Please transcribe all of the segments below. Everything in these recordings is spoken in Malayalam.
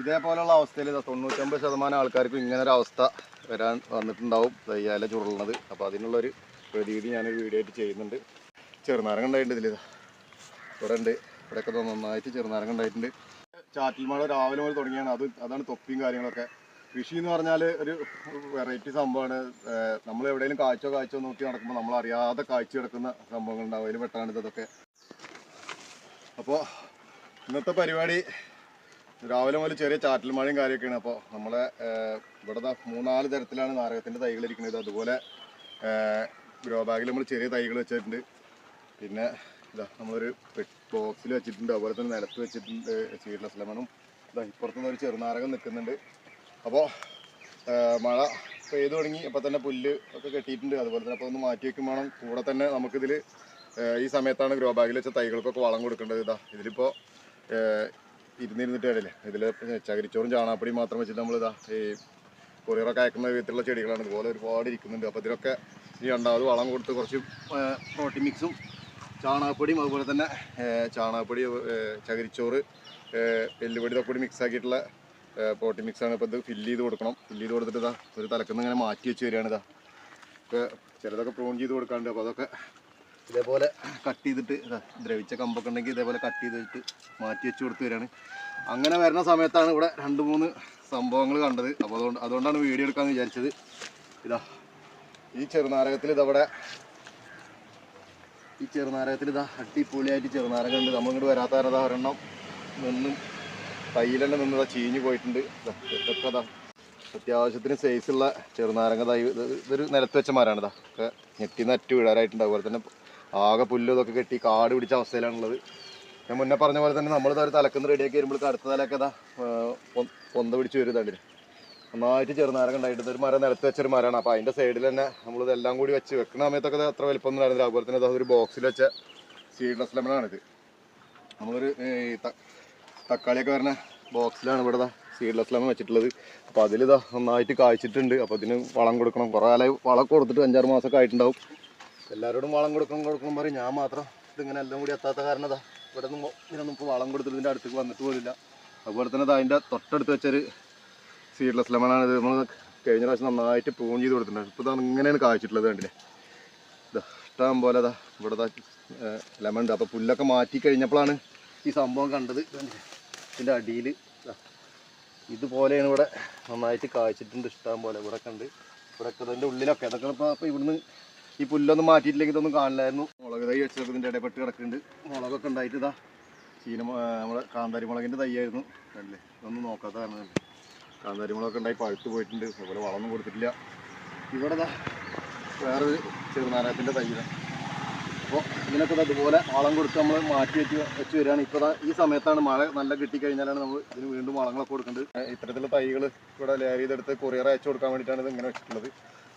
ഇതേപോലെയുള്ള അവസ്ഥയിൽ തൊണ്ണൂറ്റൊമ്പത് ശതമാനം ആൾക്കാർക്കും ഇങ്ങനെ ഒരു അവസ്ഥ വരാൻ വന്നിട്ടുണ്ടാവും തയ്യാല ചുരുളുന്നത്. അപ്പോൾ അതിനുള്ളൊരു പ്രതിവിധി ഞാനൊരു വീഡിയോ ആയിട്ട് ചെയ്യുന്നുണ്ട്. ചെറുനാരങ്ങ ഉണ്ടായിട്ടുണ്ട് ഇതിൽ ഇവിടെ ഉണ്ട്. ഇവിടെയൊക്കെ നന്നായിട്ട് ചെറുനാരങ്ങ ഉണ്ടായിട്ടുണ്ട്. ചാറ്റിൽ മഴ രാവിലെ മുതൽ തുടങ്ങിയാണ്. അത് അതാണ് തൊപ്പിയും കാര്യങ്ങളൊക്കെ. കൃഷി എന്ന് പറഞ്ഞാൽ ഒരു വെറൈറ്റി സംഭവമാണ്. നമ്മൾ എവിടെയെങ്കിലും കാഴ്ച കാഴ്ച നോക്കി നടക്കുമ്പോൾ നമ്മൾ അറിയാതെ കാഴ്ച കിടക്കുന്ന സംഭവങ്ങൾ ഉണ്ടാവും അതിൽ പെട്ടാണ് അപ്പോൾ ഇന്നത്തെ പരിപാടി രാവിലെ മുതൽ ചെറിയ ചാറ്റൽ മഴയും കാര്യമൊക്കെയാണ്. അപ്പോൾ നമ്മളെ ഇവിടെ മൂന്നാൽ തരത്തിലാണ് നാരകത്തിന്റെ തൈകൾ ഇരിക്കുന്നത്. അതുപോലെ ഗ്രോ ബാഗിൽ നമ്മൾ ചെറിയ തൈകൾ വെച്ചിട്ടുണ്ട്. പിന്നെ ഇതാ നമ്മളൊരു ബോക്സിൽ വെച്ചിട്ടുണ്ട്. അതുപോലെ തന്നെ നിലത്ത് വെച്ചിട്ടുണ്ട് സീഡ്ലെസ് ലെമണും ഇതാ ഇപ്പുറത്തുനിന്ന് ഒരു ചെറുനാരകം നിൽക്കുന്നുണ്ട്. അപ്പോൾ മഴ പെയ്തു തുടങ്ങി. അപ്പോൾ തന്നെ പുല്ല് ഒക്കെ കെട്ടിയിട്ടുണ്ട്. അതുപോലെ തന്നെ അപ്പോൾ ഒന്ന് മാറ്റി വയ്ക്കും വേണം. കൂടെ തന്നെ നമുക്കിതിൽ ഈ സമയത്താണ് ഗ്രോ ബാഗിൽ വെച്ച തൈകൾക്കൊക്കെ വളം കൊടുക്കേണ്ടത്. ഇതാ ഇതിലിപ്പോൾ ഇരുന്നിരുന്നിട്ട് കാര്യമില്ലേ. ഇതിൽ ചകിരിച്ചോറും ചാണാപ്പടി മാത്രം വെച്ചിട്ട് ഇതാ ഈ കൊറിയറൊക്കെ അയക്കുന്ന വിധത്തിലുള്ള ചെടികളാണ്. ഇതുപോലെ ഒരുപാട് ഇരിക്കുന്നുണ്ട്. അപ്പോൾ ഇതിലൊക്കെ ഈ രണ്ടാമത് വളം കൊടുത്ത് കുറച്ച് പ്രോട്ടീൻ മിക്സും ചാണകപ്പൊടിയും അതുപോലെ തന്നെ ചാണാപ്പൊടി ചകിരിച്ചോറ് എല്ലുപൊടി ഇതൊക്കെ കൂടി മിക്സ് ആക്കിയിട്ടുള്ള പ്രോട്ടീൻ മിക്സാണ് ഇപ്പോൾ ഇത് ഫില്ല് ചെയ്ത് കൊടുക്കണം. ഫില്ല് ചെയ്ത് കൊടുത്തിട്ട് ഇതാ ഒരു തലക്കുന്ന ഇങ്ങനെ മാറ്റി വെച്ച് വരികയാണ് ഇതാ. ഒക്കെ ചിലതൊക്കെ പ്രൂൺ ചെയ്ത് കൊടുക്കാണ്ട് അപ്പോൾ അതൊക്കെ ഇതേപോലെ കട്ട് ചെയ്തിട്ട് ഇതാ ദ്രവിച്ച കമ്പൊക്കെ ഉണ്ടെങ്കിൽ ഇതേപോലെ കട്ട് ചെയ്തിട്ട് മാറ്റി വെച്ച് കൊടുത്തു വരികയാണ്. അങ്ങനെ വരുന്ന സമയത്താണ് ഇവിടെ രണ്ട് മൂന്ന് സംഭവങ്ങൾ കണ്ടത്. അപ്പോൾ അതുകൊണ്ട് അതുകൊണ്ടാണ് വീഡിയോ എടുക്കാമെന്ന് വിചാരിച്ചത്. ഇതാ ഈ ചെറുനാരകത്തിൽ ഇതവിടെ ഈ ചെറുനാരകത്തിൽ ഇതാ അടിപൊളിയായിട്ട് ചെറുനാരകം ഉണ്ട്. നമ്മൾ ഇങ്ങോട്ട് വരാത്ത കാരണം ഇതാ ഒരെണ്ണം നിന്നും തൈയിലെന്നെ നിന്നതാ ചീഞ്ഞു പോയിട്ടുണ്ട്. ഇതാ ഇതൊക്കെ ഇതാ അത്യാവശ്യത്തിന് സൈസുള്ള ചെറുനാരങ്ങ ഇത് ഇതൊരു നിലത്ത് വെച്ച മരമാണ് ഇതാ. ഒക്കെ ഞെട്ടിന്ന് അറ്റ് വീഴാറായിട്ടുണ്ട്. അതുപോലെ തന്നെ ആകെ പുല്ലും ഇതൊക്കെ കെട്ടി കാട് പിടിച്ച അവസ്ഥയിലാണുള്ളത്. ഞാൻ മുന്നേ പറഞ്ഞ പോലെ തന്നെ നമ്മളിത് ഒരു തലക്കുന്ന റെഡിയാക്കി വരുമ്പോൾ അടുത്ത പൊ- പൊന്ത പിടിച്ച് വരുന്നുണ്ട് നന്നായിട്ട് ചെറുനാരൊക്കെ ഉണ്ടായിട്ട് ഒരു മരം നിലത്ത് വെച്ചൊരു മരമാണ്. അപ്പോൾ അതിന്റെ സൈഡിൽ തന്നെ നമ്മൾ ഇതെല്ലാം കൂടി വെച്ച് വെക്കുന്ന സമയത്തൊക്കെ അത്ര വലിപ്പമൊന്നും ഉണ്ടായിരുന്നില്ല. അതുപോലെ തന്നെ ഒരു ബോക്സിൽ വെച്ച സീഡ്ലെസ് ലെമണാണിത് നമ്മളൊരു തക്കാളിയൊക്കെ വരുന്ന ബോക്സിലാണ് ഇവിടെ സീഡ്ലെസ് ലെമൺ വെച്ചിട്ടുള്ളത്. അപ്പോൾ അതിലിതാ നന്നായിട്ട് കായ്ച്ചിട്ടുണ്ട്. അപ്പോൾ ഇതിന് വളം കൊടുക്കണം. കുറേ കാലമായി വളം കൊടുത്തിട്ട് അഞ്ചാറ് മാസമൊക്കെ ആയിട്ടുണ്ടാവും. എല്ലാവരോടും വളം കൊടുക്കണം കൊടുക്കണം പറയും. ഞാൻ മാത്രം ഇതിങ്ങനെ എല്ലാം കൂടി എത്താത്ത കാരണം ഇതാ ഇവിടെ നിന്ന് ഇതിനൊന്നും ഇപ്പോൾ വളം കൊടുത്തിട്ട് ഇതിന്റെ അടുത്തേക്ക് വന്നിട്ട് പോലില്ല അതുപോലെ തന്നെ അതിന്റെ തൊട്ടടുത്ത് വെച്ചൊരു സീഡ്ലെസ് ലെമണാണ് ഇത്. നമ്മൾ കഴിഞ്ഞ പ്രാവശ്യം നന്നായിട്ട് പ്രൂൺ ചെയ്ത് കൊടുത്തിട്ടുണ്ട് ഇപ്പോൾ ഇതാണ് ഇങ്ങനെയാണ് കാഴ്ചിട്ടുള്ളത് കണ്ടില്ലേ? ഇതാ ഇഷ്ടം പോലെ ഇതാ ഇവിടെ ലെമൺ ഉണ്ട്. അപ്പോൾ പുല്ലൊക്കെ മാറ്റി കഴിഞ്ഞപ്പോഴാണ് ഈ സംഭവം കണ്ടത് ഇതിന്റെ അടിയിൽ ഇതുപോലെയാണ് ഇവിടെ നന്നായിട്ട് കാഴ്ചിട്ടുണ്ട് ഇഷ്ടം പോലെ. ഇവിടെ കണ്ട് ഇവിടെ അതിന്റെ ഉള്ളിലൊക്കെ. അതൊക്കെ ഇപ്പോൾ ഇപ്പോൾ ഇവിടുന്ന് ഈ പുല്ലൊന്നും മാറ്റിയിട്ടില്ലെങ്കിൽ ഇതൊന്നും കാണില്ലായിരുന്നു. മുളക് തൈ വെച്ചതൊക്കെ ഇതിന്റെ ഇടയിൽ പെട്ട് കിടക്കുന്നുണ്ട്. മുളകൊക്കെ ഉണ്ടായിട്ട് ഇതാ ചീന നമ്മുടെ കാന്താരി മുളകിന്റെ തൈയായിരുന്നു. അല്ലേ ഇതൊന്നും നോക്കാത്ത കാരണം കാന്താരി മുളകൊക്കെ ഉണ്ടായി പഴുത്ത് പോയിട്ടുണ്ട്. അതുപോലെ വളമൊന്നും കൊടുത്തിട്ടില്ല. ഇവിടെ ഇതാ വേറൊരു ചെറുനാരകത്തിന്റെ തൈയാണ് അപ്പോൾ ഇതിനൊക്കെ അതുപോലെ വളം കൊടുത്ത് നമ്മൾ മാറ്റി വെച്ച് വെച്ച് വരികയാണ്. ഇപ്പോൾ ഈ സമയത്താണ് മഴ നല്ല കിട്ടിക്കഴിഞ്ഞാലാണ് നമ്മൾ ഇതിന് വീണ്ടും വളങ്ങളൊക്കെ കൊടുക്കേണ്ടത്. ഇത്തരത്തിലുള്ള തൈകൾ ഇവിടെ ലെയർ ചെയ്തെടുത്ത് കൊറിയർ അയച്ചു കൊടുക്കാൻ വേണ്ടിയിട്ടാണ് ഇത് ഇങ്ങനെ വെച്ചിട്ടുള്ളത്.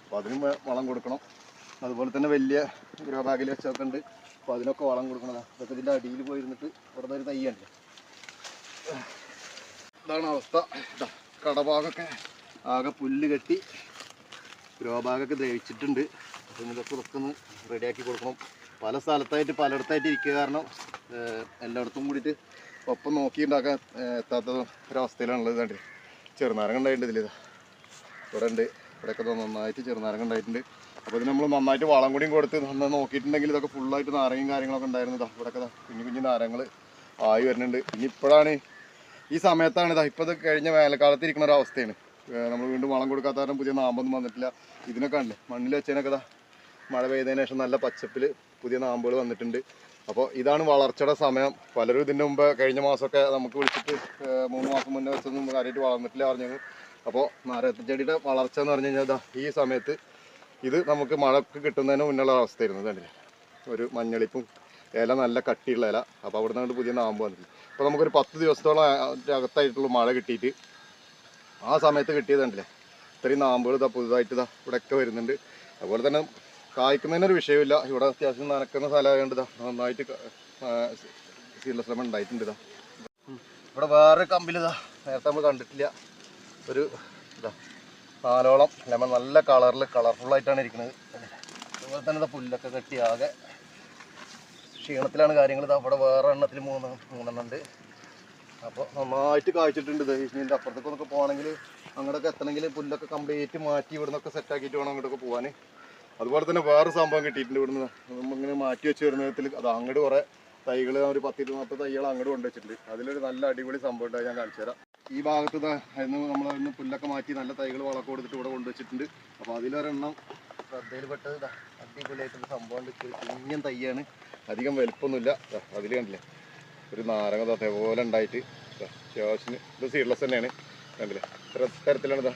അപ്പോൾ അതിനും വളം കൊടുക്കണം. അതുപോലെ തന്നെ വലിയ ഗ്രോ ബാഗിൽ വെച്ചൊക്കെ ഉണ്ട്. അപ്പോൾ അതിനൊക്കെ വളം കൊടുക്കണതാണ് ഇതൊക്കെ ഇതിന്റെ അടിയിൽ പോയിരുന്നിട്ട് ഇവിടെ ഒരു തയ്യുണ്ട് ഇതാണ് അവസ്ഥ. കടഭാഗമൊക്കെ ആകെ പുല്ല് കെട്ടി ഗ്രോ ബാഗൊക്കെ ദ്രവിച്ചിട്ടുണ്ട്. അപ്പം ഇതൊക്കെ ഇതൊക്കെ ഒന്ന് റെഡിയാക്കി കൊടുക്കണം. പല സ്ഥലത്തായിട്ട് പലയിടത്തായിട്ട് ഇരിക്കുക കാരണം എല്ലായിടത്തും കൂടിയിട്ട് ഒപ്പം നോക്കി ഉണ്ടാക്കാൻ ഏഹ്, എത്താത്ത ഒരവസ്ഥയിലാണുള്ളത് ഇതാണ്ട് ചെറുനാരങ്ങ ഉണ്ടായിട്ടുണ്ട് ഇതിലിതാ ഇവിടെ ഉണ്ട്. ഇവിടെയൊക്കെ നന്നായിട്ട് ചെറുനാരങ്ങ ഉണ്ടായിട്ടുണ്ട്. അപ്പോൾ ഇത് നമ്മൾ നന്നായിട്ട് വളം കൂടിയും കൊടുത്ത് നന്നായി നോക്കിയിട്ടുണ്ടെങ്കിൽ ഇതൊക്കെ ഫുള്ളായിട്ട് നാരങ്ങയും കാര്യങ്ങളൊക്കെ ഉണ്ടായിരുന്നു. ഇതാ ഇവിടെയൊക്കെ കുഞ്ഞു കുഞ്ഞു നാരങ്ങൾ ആയി വരുന്നുണ്ട്. ഇനി ഇപ്പോഴാണ് ഈ സമയത്താണ് ഇതാ ഇപ്പോൾ ഇത് കഴിഞ്ഞ വേനൽക്കാലത്ത് ഇരിക്കുന്ന ഒരു അവസ്ഥയാണ്. നമ്മൾ വീണ്ടും വളം കൊടുക്കാത്ത കാരണം പുതിയ നാമ്പൊന്നും വന്നിട്ടില്ല. ഇതിനൊക്കെ ഉണ്ട് മണ്ണിൽ വെച്ചതിനൊക്കെ ഇതാ മഴ പെയ്തതിന് ശേഷം നല്ല പച്ചപ്പിൽ പുതിയ നാമ്പുകൾ വന്നിട്ടുണ്ട്. അപ്പോൾ ഇതാണ് വളർച്ചയുടെ സമയം. പലരും ഇതിന്റെ മുമ്പ് കഴിഞ്ഞ മാസമൊക്കെ നമുക്ക് വിളിച്ചിട്ട് മൂന്ന് മാസം മുന്നേ വെച്ചൊന്നും കാര്യമായിട്ട് വളർന്നിട്ടില്ല പറഞ്ഞത് അപ്പോൾ നാരകത്തിച്ചെടിയുടെ വളർച്ച എന്ന് പറഞ്ഞു കഴിഞ്ഞാൽ ഈ സമയത്ത് ഇത് നമുക്ക് മഴക്ക് കിട്ടുന്നതിന് മുന്നുള്ള അവസ്ഥയായിരുന്നു കണ്ടില്ലേ ഒരു മഞ്ഞളിപ്പും ഇല നല്ല കട്ടിയുള്ള ഇല അപ്പോൾ അവിടെ നിന്ന് പുതിയ നാമ്പ് വന്നത് അപ്പോൾ നമുക്കൊരു പത്ത് ദിവസത്തോളം അകത്തായിട്ടുള്ള മഴ കിട്ടിയിട്ട് ആ സമയത്ത് കിട്ടിയത് കണ്ടില്ലേ ഇത്രയും നാമ്പുകൾ ഇതാ പുതുതായിട്ട് ഇതാ ഇവിടെയൊക്കെ വരുന്നുണ്ട് അതുപോലെ തന്നെ കായ്ക്കുന്നതിനൊരു വിഷയമില്ല ഇവിടെ അത്യാവശ്യം നനക്കുന്ന സ്ഥലമായതുകൊണ്ട് ഇതാ നന്നായിട്ട് ശീലശ്രമം ഉണ്ടായിട്ടുണ്ട് ഇതാ ഇവിടെ വേറെ കമ്പിൽ ഇതാ നേരത്തെ നമ്മൾ കണ്ടിട്ടില്ല ഒരു നാലോളം ലെമൺ നല്ല കളറിൽ കളർഫുള്ളായിട്ടാണ് ഇരിക്കുന്നത്. അതുപോലെ തന്നെ പുല്ലൊക്കെ കെട്ടി ആകെ ക്ഷീണത്തിലാണ് കാര്യങ്ങൾ ഇത് അവിടെ വേറെ എണ്ണത്തിൽ മൂന്ന് മൂന്നെണ്ണം ഉണ്ട്. അപ്പോൾ നന്നായിട്ട് കായ്ച്ചിട്ടുണ്ട് ഇത് ഇതിന്റെ അപ്പുറത്തേക്കൊന്നൊക്കെ പോകണമെങ്കിൽ അങ്ങോട്ടൊക്കെ എത്തണമെങ്കിൽ പുല്ലൊക്കെ കംപ്ലീറ്റ് മാറ്റി ഇവിടെ നിന്നൊക്കെ സെറ്റ് ആക്കിയിട്ട് വേണം അങ്ങോട്ടൊക്കെ പോകാൻ അതുപോലെ തന്നെ വേറെ സംഭവം കിട്ടിയിട്ടുണ്ട് ഇവിടുന്ന്. നമ്മളിങ്ങനെ മാറ്റി വെച്ച് വരുന്ന വിധത്തിൽ അത് അങ്ങോട്ട് കുറേ തൈകൾ ഒരു പത്തിരുപത് തൈകൾ അങ്ങോട്ട് കൊണ്ടുവച്ചിട്ടുണ്ട്. അതിലൊരു നല്ല അടിപൊളി സംഭവം ഉണ്ടായി. ഞാൻ കാണിച്ചു തരാം ഈ ഭാഗത്ത് അതിന് നമ്മൾ അതിന് പുല്ലൊക്കെ മാറ്റി നല്ല തൈകൾ വളക്കം കൊടുത്തിട്ട് ഇവിടെ കൊണ്ടുവച്ചിട്ടുണ്ട്. അപ്പോൾ അതിലൊരെണ്ണം ശ്രദ്ധയിൽപ്പെട്ടത് അടിപൊളിയായിട്ടുള്ള സംഭവം കുഞ്ഞൻ തൈയാണ്. അധികം വലുപ്പമൊന്നുമില്ല. അതിൽ കണ്ടില്ലേ? ഒരു നാരങ്ങ അതേപോലെ ഉണ്ടായിട്ട് അത്യാവശ്യം ഇത് സീഡ്ലെസ് തന്നെയാണ്. കണ്ടില്ലേ? ഇത്ര തരത്തിലാണ് ഇതാ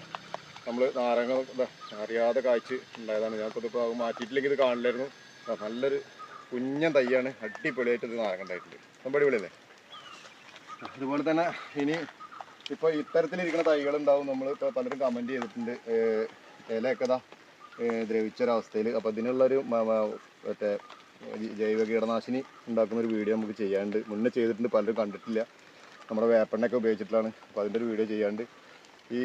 നമ്മൾ നാരങ്ങ അറിയാതെ കായ്ച്ച് ഉണ്ടായതാണ്. ഞാൻ ഇപ്പോൾ മാറ്റിയിട്ടില്ലെങ്കിൽ ഇത് കാണില്ലായിരുന്നു. നല്ലൊരു കുഞ്ഞൻ തൈയാണ്. അടിപൊളിയായിട്ട് ഇത് നാരങ്ങ ഉണ്ടായിട്ടുണ്ട്. അടിപൊളിയല്ലേ അതുപോലെ തന്നെ ഇനി ഇപ്പോൾ ഇത്തരത്തിലിരിക്കുന്ന തൈകൾ ഉണ്ടാവും നമ്മൾ ഇപ്പോൾ പലരും കമന്റ് ചെയ്തിട്ടുണ്ട്. ഇലയൊക്കെ ഇതാ ദ്രവിച്ചൊരവസ്ഥയിൽ അപ്പോൾ അതിനുള്ളൊരു മറ്റേ ജൈവ കീടനാശിനി ഉണ്ടാക്കുന്ന ഒരു വീഡിയോ നമുക്ക് ചെയ്യാണ്ട് മുന്നേ ചെയ്തിട്ടുണ്ട് പലരും കണ്ടിട്ടില്ല. നമ്മുടെ വേപ്പെണ്ണയൊക്കെ ഉപയോഗിച്ചിട്ടാണ്. അപ്പോൾ അതിന്റെ ഒരു വീഡിയോ ചെയ്യാണ്ട് ഈ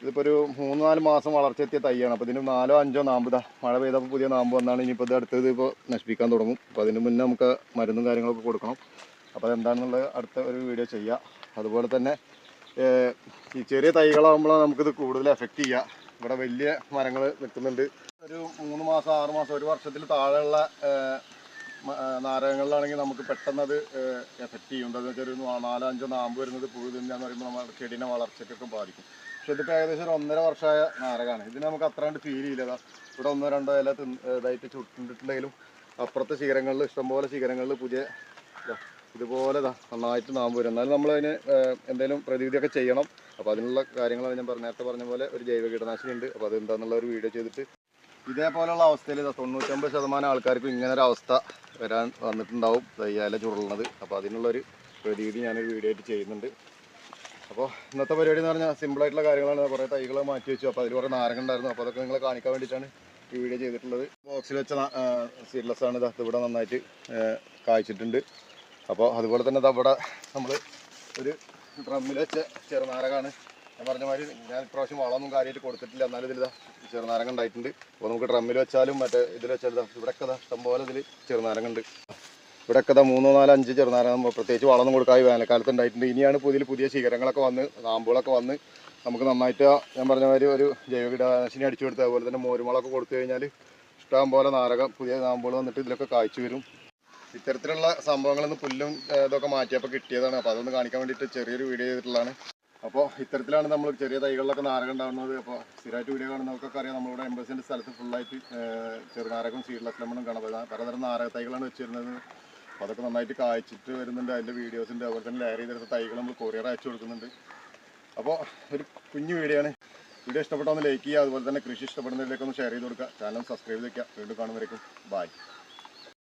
ഇതിപ്പോൾ ഒരു മൂന്ന് നാല് മാസം വളർച്ചെത്തിയ തൈയാണ്. അപ്പോൾ ഇതിന് നാലോ അഞ്ചോ നാമ്പതാ മഴ പെയ്തപ്പോൾ പുതിയ നാമ്പ് വന്നാണ്. ഇനിയിപ്പോൾ ഇത് അടുത്തത് ഇപ്പോൾ നശിപ്പിക്കാൻ തുടങ്ങും. അപ്പോൾ അതിന് മുന്നേ നമുക്ക് മരുന്നും കാര്യങ്ങളൊക്കെ കൊടുക്കണം. അപ്പോൾ അതെന്താണെന്നുള്ളത് അടുത്ത ഒരു വീഡിയോ ചെയ്യാം. അതുപോലെ തന്നെ ഈ ചെറിയ തൈകളാകുമ്പോഴാണ് നമുക്കിത് കൂടുതൽ എഫക്റ്റ് ചെയ്യുക ഇവിടെ വലിയ മരങ്ങൾ നിൽക്കുന്നുണ്ട്. ഒരു മൂന്ന് മാസം ആറ് മാസം ഒരു വർഷത്തിൽ താഴെയുള്ള നാരകങ്ങളിലാണെങ്കിൽ നമുക്ക് പെട്ടെന്ന് അത് എഫക്റ്റ് ചെയ്യും. എന്താണെന്ന് വെച്ചാൽ ഒരു നാ- നാലോ അഞ്ചോ നാമ്പ് വരുന്നത് പുഴു തിന്നാന്ന് പറയുമ്പോൾ നമ്മുടെ ചെടീനെ വളർച്ചയ്ക്കൊക്കെ ബാധിക്കും. പക്ഷെ ഇതിപ്പോൾ ഏകദേശം ഒരു ഒന്നര വർഷമായ നാരകമാണ് ഇതിന് നമുക്ക് അത്രണ്ട് ഫീൽ ചെയ്യില്ല. ഇവിടെ ഒന്നോ രണ്ടോ ഇല ഇതായിട്ട് ചുട്ടിട്ടുണ്ടെങ്കിലും അപ്പുറത്തെ ശിഖരങ്ങളിൽ ഇഷ്ടംപോലെ ശിഖരങ്ങളിൽ പുതിയ ഇതുപോലെ നന്നായിട്ട് നാമ്പ് വരും. എന്നാലും നമ്മൾ അതിന് എന്തെങ്കിലും പ്രതിവിധിയൊക്കെ ചെയ്യണം. അപ്പോൾ അതിനുള്ള കാര്യങ്ങളാണ് ഞാൻ പറഞ്ഞ നേരത്തെ പറഞ്ഞ പോലെ ഒരു ജൈവ കീടനാശിനി ഉണ്ട്. അപ്പോൾ അതെന്താണെന്നുള്ള ഒരു വീഡിയോ ചെയ്തിട്ട് ഇതേപോലെയുള്ള അവസ്ഥയിൽ തൊണ്ണൂറ്റമ്പത് ശതമാനം ആൾക്കാർക്കും ഇങ്ങനെ ഒരു അവസ്ഥ വരാൻ വന്നിട്ടുണ്ടാവും. തയ്യാല ചുരുളുന്നത്. അപ്പോൾ അതിനുള്ളൊരു പ്രതിവിധി ഞാനൊരു വീഡിയോ ആയിട്ട് ചെയ്യുന്നുണ്ട്. അപ്പോൾ ഇന്നത്തെ പരിപാടി എന്ന് പറഞ്ഞാൽ സിമ്പിളായിട്ടുള്ള കാര്യങ്ങളാണ്. കുറേ തൈകൾ മാറ്റി വെച്ചു. അപ്പോൾ അതിൽ കുറേ നാരങ്ങ ഉണ്ടായിരുന്നു. അപ്പോൾ അതൊക്കെ നിങ്ങളെ കാണിക്കാൻ വേണ്ടിയിട്ടാണ് ഈ വീഡിയോ ചെയ്തിട്ടുള്ളത്. ബോക്സിൽ വെച്ച സീഡ്ലെസ് ആണ്. ഇത് ഇവിടെ നന്നായിട്ട് കായ്ച്ചിട്ടുണ്ട്. അപ്പോൾ അതുപോലെ തന്നെ അവിടെ നമ്മൾ ഒരു ഡ്രമ്മിൽ വെച്ച ചെറുനാരകമാണ് ഞാൻ പറഞ്ഞ മാതിരി ഞാൻ ഇപ്രാവശ്യം വളമൊന്നും കാര്യമായിട്ട് കൊടുത്തിട്ടില്ല. എന്നാലും ഇതിൽ ഇതാ ചെറുനാരങ്ങ ഉണ്ടായിട്ടുണ്ട്. അപ്പോൾ നമുക്ക് ഡ്രമ്മിൽ വെച്ചാലും മറ്റേ ഇതിൽ വെച്ചാൽ ഇതാ ഇവിടെയൊക്കെ ഇതാ ഇഷ്ടംപോലെ ഇതിൽ ചെറുനാരങ്ങ ഉണ്ട്. ഇവിടെയൊക്കെ ഇതാ മൂന്നോ നാലോ അഞ്ച് ചെറുനാരങ്ങ പ്രത്യേകിച്ച് വളമൊന്നും കൊടുക്കാതെ വേനൽക്കാലത്ത് ഉണ്ടായിട്ടുണ്ട്. ഇനിയാണ് പുതിയ പുതിയ ശിഖരങ്ങളൊക്കെ വന്ന് നാമ്പുകളൊക്കെ വന്ന് നമുക്ക് നന്നായിട്ട് ഞാൻ പറഞ്ഞ മാതിരി ഒരു ജൈവ കീടനാശിനി അടിച്ചു കൊടുത്ത് അതുപോലെ തന്നെ മോരുമുളകൊക്കെ കൊടുത്തു കഴിഞ്ഞാൽ ഇഷ്ടം പോലെ നാരകം പുതിയ നാമ്പുകൾ വന്നിട്ട് ഇതിലൊക്കെ കായ്ച്ചു വരും. ഇത്തരത്തിലുള്ള സംഭവങ്ങളിൽ നിന്ന് പുല്ലും ഇതൊക്കെ മാറ്റിയപ്പോൾ കിട്ടിയതാണ്. അപ്പോൾ അതൊന്ന് കാണിക്കാൻ വേണ്ടിയിട്ട് ചെറിയൊരു വീഡിയോ ചെയ്തിട്ടുള്ളതാണ്. അപ്പോൾ ഇത്തരത്തിലാണ് നമ്മൾ ചെറിയ തൈകളിലൊക്കെ നാരകം ഉണ്ടാകുന്നത് അപ്പോൾ സ്ഥിരമായിട്ട് വീഡിയോ കാണുന്നവർക്കൊക്കെ അറിയാം നമ്മളിവിടെ എൺപത് സ്ഥലത്ത് ഫുള്ളായിട്ട് ചെറുനാരകം സീഡ്ലെസ് ലെമണും കാണാം പലതരം നാരക തൈകളാണ് വെച്ചിരുന്നത്. അപ്പോൾ അതൊക്കെ നന്നായിട്ട് കായ്ച്ചിട്ട് വരുന്നുണ്ട്. അതിന്റെ വീഡിയോസിന്റെ അതുപോലെ തന്നെ ലെയർ ചെയ്തെടുത്ത തൈകൾ നമ്മൾ കൊറിയർ അയച്ചു കൊടുക്കുന്നുണ്ട്. അപ്പോൾ ഒരു കുഞ്ഞു വീഡിയോ ആണ്. വീഡിയോ ഇഷ്ടപ്പെട്ടൊന്ന് ലൈക്ക് ചെയ്യുക. അതുപോലെ തന്നെ കൃഷി ഇഷ്ടപ്പെടുന്നതിലേക്ക് ഒന്ന് ഷെയർ ചെയ്ത് കൊടുക്കുക. ചാനൽ സബ്സ്ക്രൈബ് ചെയ്യുക വീണ്ടും കാണുന്നവരേക്കും ബായ്